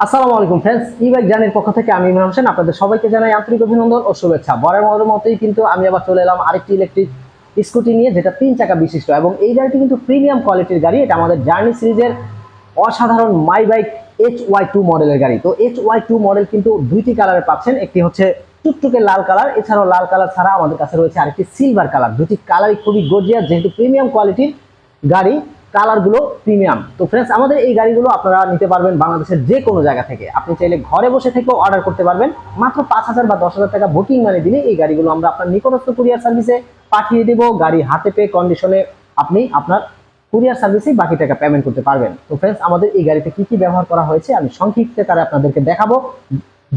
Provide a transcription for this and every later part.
আসসালামু আলাইকুম ফ্রেন্ডস ই বাইক জার্নির পক্ষ থেকে আমি ইমরান হোসেন, আপনাদের সবাইকে জানাই আন্তরিক অভিনন্দন ও শুভেচ্ছা। বরের মতো মতোই কিন্তু আমি আবার চলে এলাম আরেকটি ইলেকট্রিক স্কুটি নিয়ে, যেটা তিন চাকা বিশিষ্ট এবং এই গাড়িটি কিন্তু প্রিমিয়াম কোয়ালিটির গাড়ি। এটা আমাদের জার্নি সিরিজের অসাধারণ my bike H Y two মডেলের গাড়ি। তো এইচ ওয়াই টু মডেল কিন্তু দুইটি কালারে পাচ্ছেন। একটি হচ্ছে টুকটুকে লাল কালার এছাড়াও লাল কালার ছাড়া আমাদের কাছে রয়েছে আরেকটি সিলভার কালার দুটি কালারই খুবই গর্জিয়াস যেহেতু প্রিমিয়াম কোয়ালিটির গাড়ি। কালারগুলো প্রিমিয়াম। তো ফ্রেন্ডস আমাদের এই গাড়িগুলো আপনারা নিতে পারবেন বাংলাদেশের যে কোনো জায়গা থেকে। আপনি চাইলে ঘরে বসে থেকেও অর্ডার করতে পারবেন। মাত্র পাঁচ হাজার বা দশ হাজার টাকা বুকিং মানে দিলে এই গাড়িগুলো আমরা আপনার নিকটস্থ কুরিয়ার সার্ভিসে পাঠিয়ে দেব। গাড়ি হাতে পেয়ে কন্ডিশনে আপনি আপনার কুরিয়ার সার্ভিসেই বাকি টাকা পেমেন্ট করতে পারবেন। তো ফ্রেন্ডস আমাদের এই গাড়িতে কি কি ব্যবহার করা হয়েছে আমি সংক্ষিপ্তে তারা আপনাদেরকে দেখাবো।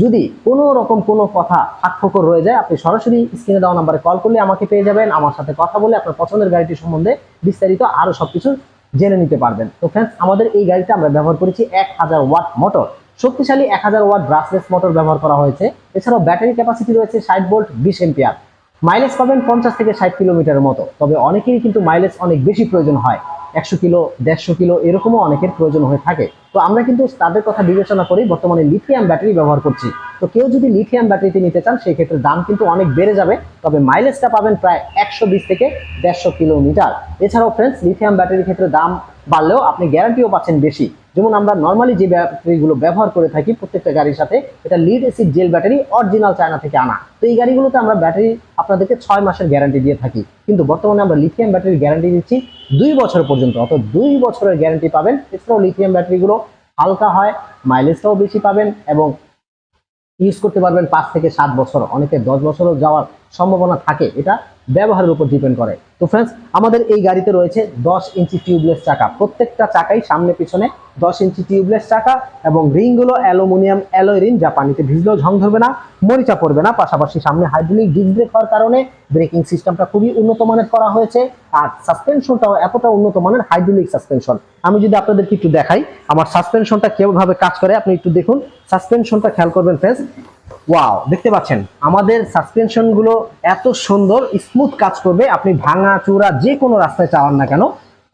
যদি কোনো রকম কোনো কথা ফাঁকফোকর রয়ে যায়, আপনি সরাসরি স্ক্রিনে দেওয়া নাম্বারে কল করলে আমাকে পেয়ে যাবেন। আমার সাথে কথা বলে আপনার পছন্দের গাড়িটি সম্বন্ধে বিস্তারিত আরও সবকিছু জেনে নিতে পারবেন। তো ফ্রেন্ডস আমাদের এই গাড়িটা আমরা ব্যবহার করেছি এক হাজার ওয়াট মোটর শক্তিশালী এক হাজার ওয়াট ব্রাসলেস মোটর ব্যবহার করা হয়েছে। এছাড়াও ব্যাটারি ক্যাপাসিটি রয়েছে ষাট ভোল্ট বিশ এম্পিয়ার মাইলেজ পাবেন পঞ্চাশ থেকে ষাট কিলোমিটারের মতো। তবে অনেকেরই কিন্তু মাইলেজ অনেক বেশি প্রয়োজন হয়। একশো কিলো, দেড়শো কিলো, এরকমও অনেকের প্রয়োজন হয়ে থাকে। তো আমরা কিন্তু তাদের কথা বিবেচনা করি বর্তমানে লিথিয়াম ব্যাটারি ব্যবহার করছি। তো কেউ যদি লিথিয়াম ব্যাটারিতে নিতে চান সেই ক্ষেত্রে দাম কিন্তু অনেক বেড়ে যাবে। তবে মাইলেজটা পাবেন প্রায় একশো বিশ থেকে দেড়শো কিলোমিটার। এছাড়াও ফ্রেন্ডস লিথিয়াম ব্যাটারির ক্ষেত্রে দাম বাড়লেও আপনি গ্যারান্টিও পাচ্ছেন বেশি। যেমন আমরা নর্মালি যে ব্যাটারিগুলো ব্যবহার করে থাকি প্রত্যেকটা গাড়ির সাথে, এটা lead acid gel battery original China থেকে আনা। তো এই গাড়িগুলোতে আমরা ব্যাটারি আপনাদেরকে ছয় মাসের গ্যারান্টি দিয়ে থাকি। কিন্তু বর্তমানে আমরা লিথিয়াম ব্যাটারির গ্যারান্টি দিচ্ছি দুই বছর পর্যন্ত। অত দুই বছরের গ্যারান্টি পাবেন। এছাড়াও লিথিয়াম ব্যাটারিগুলো হালকা হয় মাইলেজটাও বেশি পাবেন এবং ইউজ করতে পারবেন পাঁচ থেকে সাত বছর, অনেকে দশ বছরও যাওয়ার সম্ভাবনা থাকে। এটা ব্যবহারের উপর ডিপেন্ড করে। তো ফ্রেন্ডস আমাদের এই গাড়িতে রয়েছে দশ ইঞ্চি টিউবলেস চাকা। প্রত্যেকটা চাকাই সামনে পিছনে দশ ইঞ্চি টিউবলেস চাকা এবং রিংগুলো অ্যালুমিনিয়াম অ্যালয় রিং, যা পানিতে ভিজলেও ঝং ধরবে না, মরিচা পড়বে না। পাশাপাশি সামনে হাইড্রোলিক ডিস্ক ব্রেক হওয়ার কারণে ব্রেকিং সিস্টেমটা খুবই উন্নত মানের করা হয়েছে আর সাসপেনশনটাও এতটা উন্নত মানের হাইড্রোলিক সাসপেনশন। আমি যদি আপনাদেরকে একটু দেখাই, আমার সাসপেনশনটা কীভাবে কাজ করে, আপনি একটু দেখুন। সাসপেনশনটা খেয়াল করবেন ফ্রেন্ডস ওয়াও দেখতে পাচ্ছেন, আমাদের সাসপেনশনগুলো এত সুন্দর স্মুথ কাজ করবে। আপনি ভাঙা, চূড়া যে কোনো রাস্তায় চালান না কেন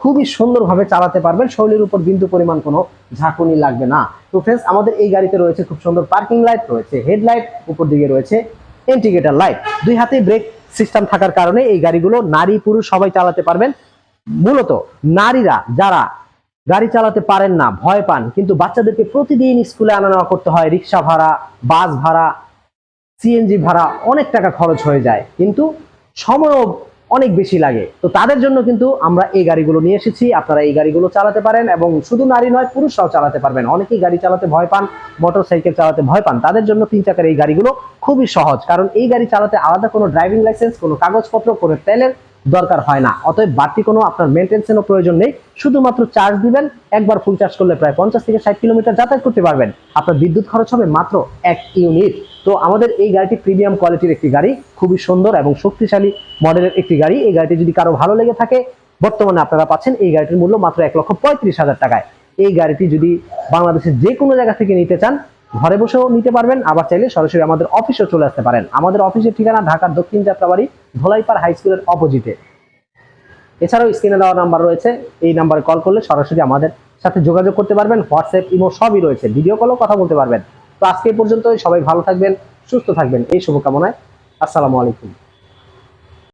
খুবই সুন্দরভাবে চালাতে পারবেন। শৈলীর উপর বিন্দু পরিমাণ কোনো ঝাঁকুনি লাগবে না। তো ফ্রেন্ডস আমাদের এই গাড়িতে রয়েছে খুব সুন্দর পার্কিং লাইট রয়েছে হেডলাইট উপর দিকে রয়েছে ইন্ডিকেটর লাইট দুই হাতে ব্রেক সিস্টেম থাকার কারণে এই গাড়িগুলো নারী, পুরুষ সবাই চালাতে পারবেন। মূলত নারীরা যারা গাড়ি চালাতে পারেন না, ভয় পান, কিন্তু বাচ্চাদেরকে প্রতিদিন স্কুলে আনা নেওয়া করতে হয়, রিক্সা ভাড়া, বাস ভাড়া সিএনজি ভাড়া, অনেক টাকা খরচ হয়ে যায়। কিন্তু সময়ও অনেক বেশি লাগে। তো তাদের জন্য কিন্তু আমরা এই গাড়িগুলো নিয়ে এসেছি। আপনারা এই গাড়িগুলো চালাতে পারেন এবং শুধু নারী নয়, পুরুষরাও চালাতে পারবেন। অনেকেই গাড়ি চালাতে ভয় পান মোটর সাইকেল চালাতে ভয় পান। তাদের জন্য তিন চাকার এই গাড়িগুলো খুবই সহজ, কারণ এই গাড়ি চালাতে আলাদা কোনো ড্রাইভিং লাইসেন্স, কোনো কাগজপত্র, কোনো তেলের দরকার হয় না। অতএব বাড়তি কোনো আপনার মেনটেন্সেরও প্রয়োজন নেই। শুধুমাত্র চার্জ দিবেন, একবার ফুল চার্জ করলে প্রায় পঞ্চাশ থেকে ষাট কিলোমিটার যাতায়াত করতে পারবেন। আপনার বিদ্যুৎ খরচ হবে মাত্র এক ইউনিট। তো আমাদের এই গাড়িটি প্রিমিয়াম কোয়ালিটির একটি গাড়ি, খুবই সুন্দর এবং শক্তিশালী মডেলের একটি গাড়ি। এই গাড়িটি যদি কারও ভালো লেগে থাকে, বর্তমানে আপনারা পাচ্ছেন এই গাড়িটির মূল্য মাত্র এক লক্ষ পঁয়ত্রিশ হাজার টাকায়। এই গাড়িটি যদি বাংলাদেশের যে কোনো জায়গা থেকে নিতে চান, ঘরে বসেও নিতে পারবেন, আবার চাইলে সরাসরি আমাদের অফিসেও চলে আসতে পারেন। আমাদের অফিসের ঠিকানা ঢাকার দক্ষিণ যাত্রাবাড়ি, ধোলাইপাড় হাই স্কুলের অপোজিটে। এছাড়াও স্ক্রিনে দেওয়া নাম্বার রয়েছে, এই নাম্বারে কল করলে সরাসরি আমাদের সাথে যোগাযোগ করতে পারবেন হোয়াটসঅ্যাপ ইমো সবই রয়েছে। ভিডিও কলও কথা বলতে পারবেন। তো আজকে পর্যন্ত সবাই ভালো থাকবেন সুস্থ থাকবেন। এই শুভকামনায়। আসসালামু আলাইকুম।